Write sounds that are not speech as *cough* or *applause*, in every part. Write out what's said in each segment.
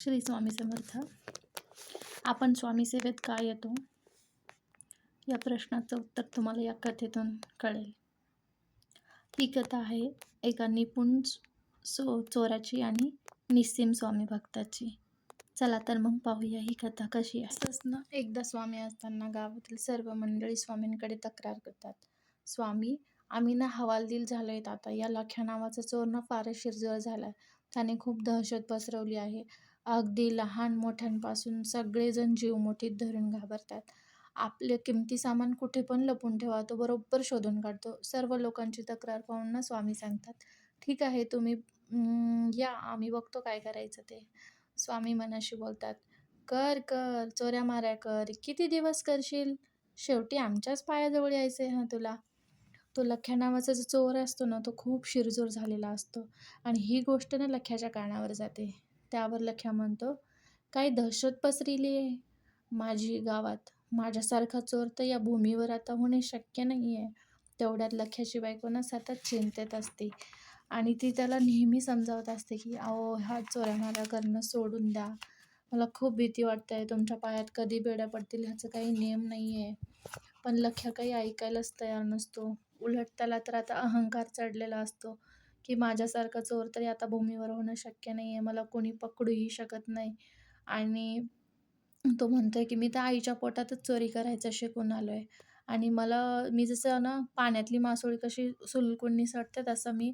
श्री स्वामी समर्थ. आपण स्वामी सेवेत का येतो? या प्रश्नाचं उत्तर तुम्हाला या कथेतून कळेल. ही कथा आहे एका निपुण सो चोराची आणि निस्सीम स्वामी भक्ताची. चला तर मग पाहूया ही कथा कशी आहे. असंच ना एकदा स्वामी असताना गावातील सर्व मंडळी स्वामींकडे तक्रार करतात. स्वामी आम्ही ना हवालदिल झालो आहेत आता. या लख्या नावाचा चोर ना फारच शिरजोर झाला त्याने खूप दहशत पसरवली आहे. अगदी लहान मोठ्यांपासून सगळेजण जीव मोठीत धरून घाबरतात. आपले किमती सामान कुठे पण लपून ठेवा तो बरोबर शोधून काढतो. सर्व लोकांची तक्रार पाहून ना स्वामी सांगतात ठीक आहे तुम्ही या आम्ही बघतो काय करायचं ते. स्वामी मनाशी बोलतात कर कर चोऱ्या माऱ्या कर किती दिवस करशील? शेवटी आमच्याच पायाजवळ यायचं आहे तुला. तो लख्या नावाचा जो चोर असतो ना तो खूप शिरजोर झालेला असतो आणि ही गोष्ट ना लख्याच्या कानावर जाते. त्यावर लख्या म्हणतो काय दहशत पसरिली आहे माझी गावात? माझ्यासारखा चोर तर या भूमीवर आता होणे शक्य नाही आहे तेवढ्यात लख्याची बायको ना सतत चिंतेत असते. आणि ती त्याला नेहमी समजावत असते की अहो हा चोऱ्या करणं सोडून द्या. मला खूप भीती वाटते आहे तुमच्या पायात कधी बेड्या पडतील ह्याचं काही नियम नाही आहे पण लख्या काही ऐकायलाच तयार नसतो. उलट त्याला तर आता अहंकार चढलेला असतो. की माझ्यासारखा चोर तरी आता भूमीवर होणं शक्य नाही आहे मला कोणी पकडूही शकत नाही. आणि तो म्हणतो आहे की मी तर आईच्या पोटातच चोरी करायचं शिकून आलो आहे आणि मला मी जसं ना पाण्यातली मासोळी कशी सुलकून निसटते तसं मी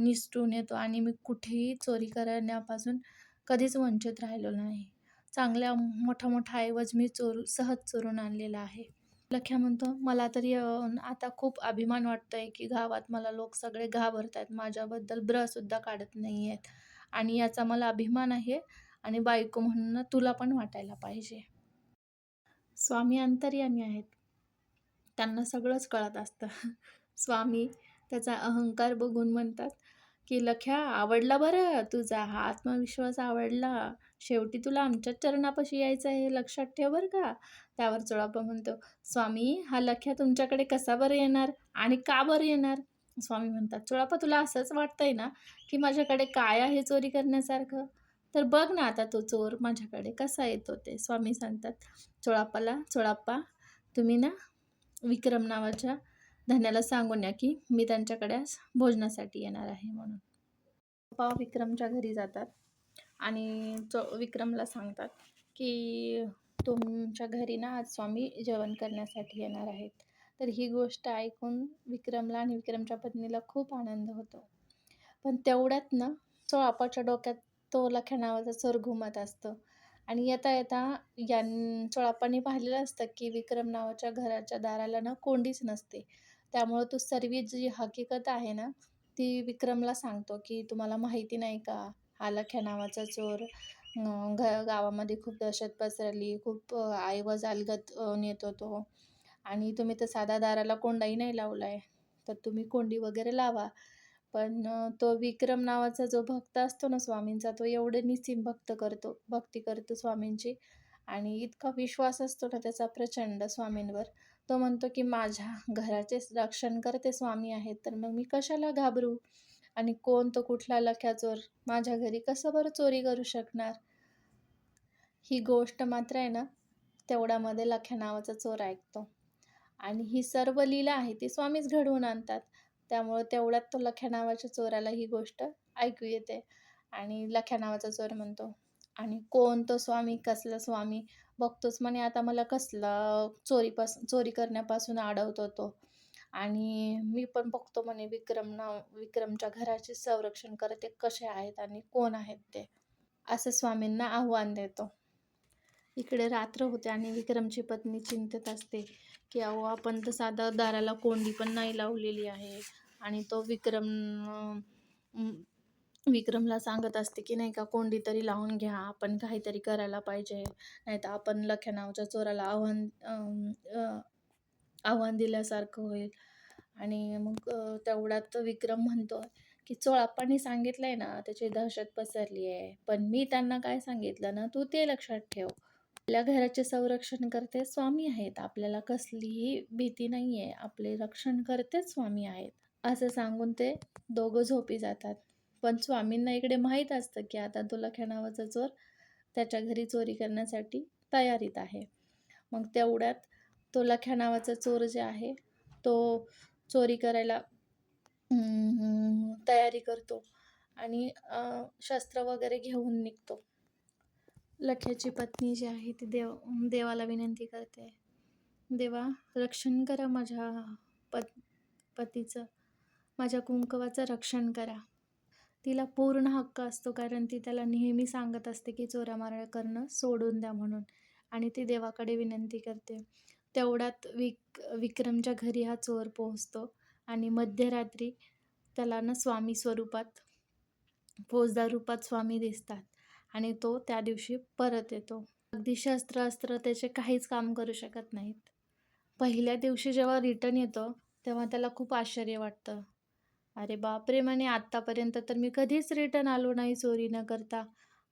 निसटून येतो. आणि मी कुठेही चोरी करण्यापासून कधीच वंचित राहिलो नाही. चांगल्या मोठा मोठा ऐवज मी चोर सहज चोरून आणलेला आहे. लख्या म्हणतो मला तरी आता खूप अभिमान वाटतोय की गावात मला लोक सगळे घाबरत आहेत माझ्याबद्दल ब्रसुद्धा काढत नाही आहेत आणि याचा मला अभिमान आहे आणि बायको म्हणून तुला पण वाटायला पाहिजे. स्वामी अंतर्यामी आहेत. त्यांना सगळंच कळत असतं. *laughs* स्वामी त्याचा अहंकार बघून म्हणतात की लख्या आवडला बरं तुझा? हा आत्मविश्वास आवडला. शेवटी तुला आमच्याच चरणापाशी यायचं आहे हे लक्षात ठेव बरं का. त्यावर चोळापा म्हणतो स्वामी हा लख्या तुमच्याकडे कसा बरं येणार आणि का बरं येणार? स्वामी म्हणतात चोळापा तुला असंच वाटतंय ना की माझ्याकडे काय आहे चोरी करण्यासारखं? तर बघ ना आता तो चोर माझ्याकडे कसा येतो ते. स्वामी सांगतात चोळाप्पाला चोळाप्पा तुम्ही ना विक्रम नावाच्या धन्याला सांगून या की मी त्यांच्याकडे भोजनासाठी येणार आहे म्हणून. पप्पा विक्रमच्या घरी जातात आणि चो विक्रमला सांगतात की तुमच्या घरी ना आज स्वामी जेवण करण्यासाठी येणार आहेत. तर ही गोष्ट ऐकून विक्रमला आणि विक्रमच्या पत्नीला खूप आनंद होतो. पण तेवढ्यात ना चोळापाच्या डोक्यात तो लख्या नावाचा चोर घुमत असतो. आणि येता येता यां चोळाप्पाने पाहिलेलं असतं की विक्रम नावाच्या घराच्या दाराला ना कोंडीच नसते. त्यामुळं तो सर्व जी हकीकत आहे ना ती विक्रमला सांगतो की तुम्हाला माहिती नाही का? हा लख्या नावाचा चोर घ गावामध्ये खूप दहशत पसरली खूप ऐवज अलगत नेतो तो. आणि तुम्ही तर साधा दाराला कोंडाही नाही लावला आहे तर तुम्ही कोंडी वगैरे लावा. पण तो विक्रम नावाचा जो भक्त असतो ना स्वामींचा तो एवढे निसीम भक्त करतो भक्ती करतो स्वामींची. आणि इतका विश्वास असतो ना त्याचा प्रचंड स्वामींवर. तो म्हणतो की माझ्या घराचे रक्षण करते स्वामी आहेत. तर मग मी कशाला घाबरू? आणि कोण तो कुठला लख्या चोर माझ्या घरी कसं बरं चोरी करू शकणार? ही गोष्ट मात्र आहे ना तेवढ्यामध्ये लख्या नावाचा चोर ऐकतो. आणि ही सर्व लीला आहे ती स्वामीच घडवून आणतात. त्यामुळं तेवढ्यात तो लख्या नावाच्या चोराला ही गोष्ट ऐकू येते. आणि लख्या नावाचा चोर म्हणतो आणि कोण तो स्वामी कसला स्वामी बघतोच. म्हणे आता मला कसला चोरीपासून चोरी करण्यापासून अडवतो तो. आणि मी पण बघतो म्हणे विक्रम नाव विक्रमच्या घराचे संरक्षण करते कसे आहेत आणि कोण आहेत ते. असं स्वामींना आव्हान देतो. इकडे रात्र होते आणि विक्रमची पत्नी चिंतेत असते की अहो आपण तर साधा दाराला कोंडी पण नाही लावलेली आहे. आणि तो विक्रम विक्रमला सांगत असते की नाही का कोंडी तरी लावून घ्या आपण काहीतरी करायला पाहिजे. नाही तर आपण लख्या नावच्या चोराला आव्हान आव्हान दिल्यासारखं होईल. आणि मग तेवढ्यात विक्रम म्हणतो की चोळाप्पांनी आहे ना त्याची दहशत पसरली आहे. पण मी त्यांना काय सांगितलं ना तू ते लक्षात ठेव. आपल्या घराचे संरक्षण करते स्वामी आहेत. आपल्याला कसलीही भीती नाही आहे आपले रक्षण करतेच स्वामी आहेत. असं सांगून ते दोघं झोपी जातात. पण स्वामींना इकडे माहीत असतं की आता तो लख्या नावाचा चोर त्याच्या घरी चोरी करण्यासाठी तयारीत आहे. मग तेवढ्यात तो लख्या नावाचा चोर जे आहे तो चोरी करायला तयारी करतो आणि शस्त्र वगैरे घेऊन निघतो. लख्याची पत्नी जी आहे ती देव देवाला विनंती करते देवा रक्षण करा माझ्या पत पतीचं माझ्या कुंकवाचं रक्षण करा. तिला पूर्ण हक्क असतो कारण ती त्याला नेहमी सांगत असते की चोऱ्यामाऱ्या करणं सोडून द्या म्हणून. आणि ती देवाकडे विनंती करते. तेवढ्यात विक विक्रमच्या घरी हा चोर पोहोचतो आणि मध्यरात्री त्याला ना स्वामी स्वरूपात फौजदार रूपात स्वामी दिसतात आणि तो त्या दिवशी परत येतो. अगदी शस्त्र अस्त्र त्याचे काहीच काम करू शकत नाहीत. पहिल्या दिवशी जेव्हा रिटर्न येतो तेव्हा त्याला खूप आश्चर्य वाटतं. अरे बापरे! म्हणे आत्तापर्यंत तर मी कधीच रिटर्न आलो नाही चोरी न करता.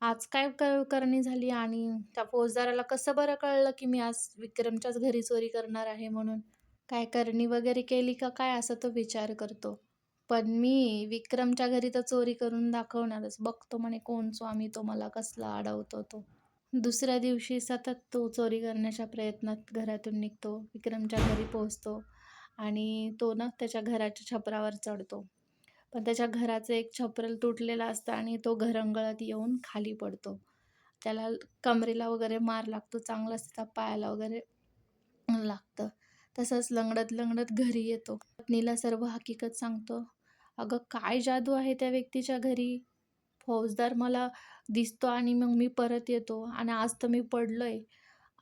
आज काय क करणी झाली आणि त्या फौजदाराला कसं बरं कळलं की मी आज विक्रमच्याच घरी चोरी करणार आहे म्हणून? काय करणी वगैरे केली का काय असा तो विचार करतो. पण मी विक्रमच्या घरी तर चोरी करून दाखवणारच. बघतो म्हणे कोण स्वामी तो मला कसला अडवतो तो. दुसऱ्या दिवशी सतत तो चोरी करण्याच्या प्रयत्नात घरातून निघतो. विक्रमच्या घरी पोहोचतो. आणि तो ना त्याच्या घराच्या छपरावर चढतो. पण त्याच्या घराचं एक छपरल तुटलेलं असतं आणि तो घरंगळत येऊन खाली पडतो. त्याला कमरेला वगैरे मार लागतो चांगलाच त्याचा पायाला वगैरे लागतं. तसंच लंगडत लंगडत घरी येतो. पत्नीला सर्व हकीकत सांगतो. अगं काय जादू आहे त्या व्यक्तीच्या घरी? फौजदार मला दिसतो आणि मग मी परत येतो. आणि आज तर मी पडलो आहे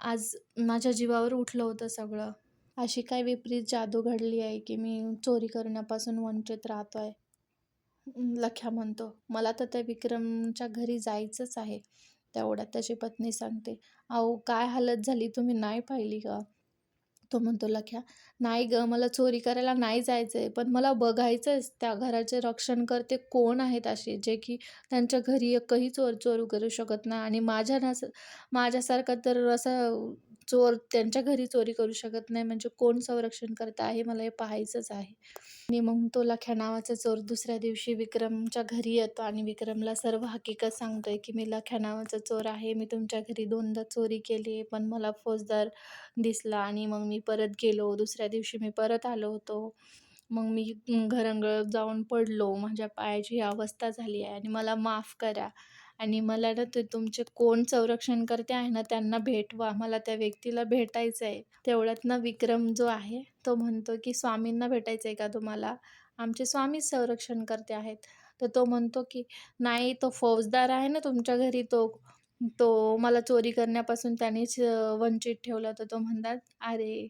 आज माझ्या जीवावर उठलं होतं सगळं. अशी काय विपरीत जादू घडली आहे की मी चोरी करण्यापासून वंचित राहतो आहे लख्या म्हणतो मला तर त्या विक्रमच्या घरी जायचंच आहे. तेवढ्यात त्याची पत्नी सांगते अहो काय हालत झाली? तुम्ही नाही पाहिली का? तो म्हणतो लख्या नाही ग मला चोरी करायला नाही जायचं आहे पण मला बघायचं आहे त्या घराचे रक्षण करते कोण आहेत असे जे की त्यांच्या घरी एकही चोर चोरू करू शकत नाही. आणि माझ्या नस माझ्यासारखा तर असं चोर त्यांच्या घरी चोरी करू शकत नाही. म्हणजे कोण संरक्षण करत आहे? मला हे पाहायचंच आहे. आणि मग तो लख्या नावाचा चोर दुसऱ्या दिवशी विक्रमच्या घरी येतो आणि विक्रमला सर्व हकीकत सांगतोय की मी लख्या नावाचा चोर आहे. मी तुमच्या घरी दोनदा चोरी केली आहे पण मला फौजदार दिसला आणि मग मी परत गेलो. दुसऱ्या दिवशी मी परत आलो होतो. मग मी घरंगळत जाऊन पडलो. माझ्या पायाची ही अवस्था झाली आहे आणि मला माफ करा. आणि मला ना ते तुमचे कोण संरक्षण करते आहे ना त्यांना भेटवा. मला त्या व्यक्तीला भेटायचं आहे तेवढ्यात ना विक्रम जो आहे तो म्हणतो की स्वामींना भेटायचं आहे का तुम्हाला? आमचे स्वामीच संरक्षण करते आहेत. तर तो म्हणतो की नाही तो फौजदार आहे ना तुमच्या घरी तो तो मला चोरी करण्यापासून त्यानेच वंचित ठेवलं. तर तो म्हणतात अरे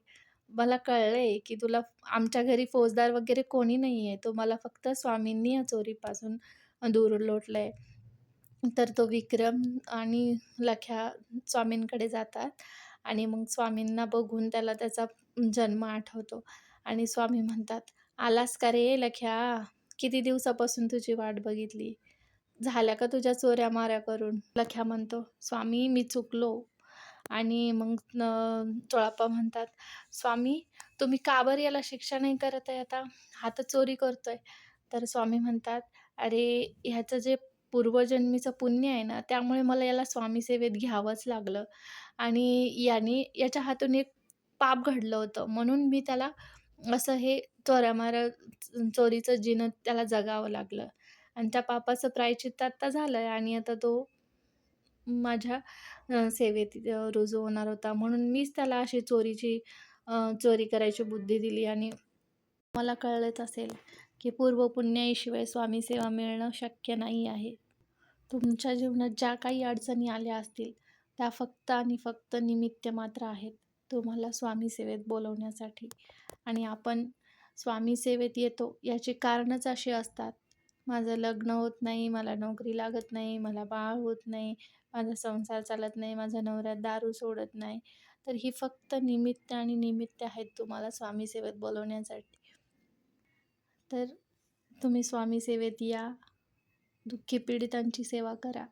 मला कळलंय की तुला आमच्या घरी फौजदार वगैरे कोणी नाही आहे तो मला फक्त स्वामींनी या चोरीपासून दूर लोटलंय. तर तो विक्रम आणि लख्या स्वामींकडे जातात आणि मग स्वामींना बघून त्याला त्याचा जन्म आठवतो. आणि स्वामी म्हणतात आलास का रे लख्या? किती दिवसापासून तुझी वाट बघितली? झाल्या का तुझ्या चोऱ्या माऱ्या करून? लख्या म्हणतो स्वामी मी चुकलो. आणि मग चोळाप्पा म्हणतात स्वामी तुम्ही का बरं याला शिक्षा नाही करत आहे आता? हा तर चोरी करतोय. तर स्वामी म्हणतात अरे ह्याचं जे पूर्वजन्मीचं पुण्य आहे ना त्यामुळे मला याला स्वामी सेवेत घ्यावंच लागलं. आणि याने याच्या हातून एक पाप घडलं होतं. म्हणून मी त्याला असं हे चोऱ्यामाऱ्या चोरीचं जिनं त्याला जगावं लागलं. आणि त्या पापाचं प्रायचित्त आत्ता झालं आहे आणि आता तो माझ्या सेवेत रुजू होणार होता. म्हणून मीच त्याला अशी चोरीची चोरी करायची बुद्धी दिली आणि मला कळलंच असेल की पूर्वपुण्याईशिवाय स्वामी सेवा मिळणं शक्य नाही आहे. तुमच्या जीवनात ज्या काही अडचणी आल्या असतील त्या फक्त आणि फक्त निमित्त मात्र आहेत. तुम्हाला स्वामी सेवेत बोलवण्यासाठी. आणि आपण स्वामी सेवेत येतो याची कारणच अशी असतात. माझं लग्न होत नाही मला नोकरी लागत नाही मला बाळ होत नाही माझा संसार चालत नाही माझा नवऱ्यात दारू सोडत नाही. तर ही फक्त निमित्त आणि निमित्त आहेत तुम्हाला स्वामी सेवेत बोलवण्यासाठी. तर तुम्ही स्वामी सेवेत या. दुःखी पीडितांची सेवा करा.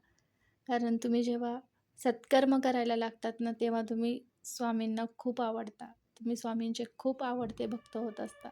कारण तुम्ही जेव्हा सत्कर्म करायला लागतात ना तेव्हा तुम्ही स्वामींना खूप आवडता. तुम्ही स्वामींचे खूप आवडते भक्त होत असता.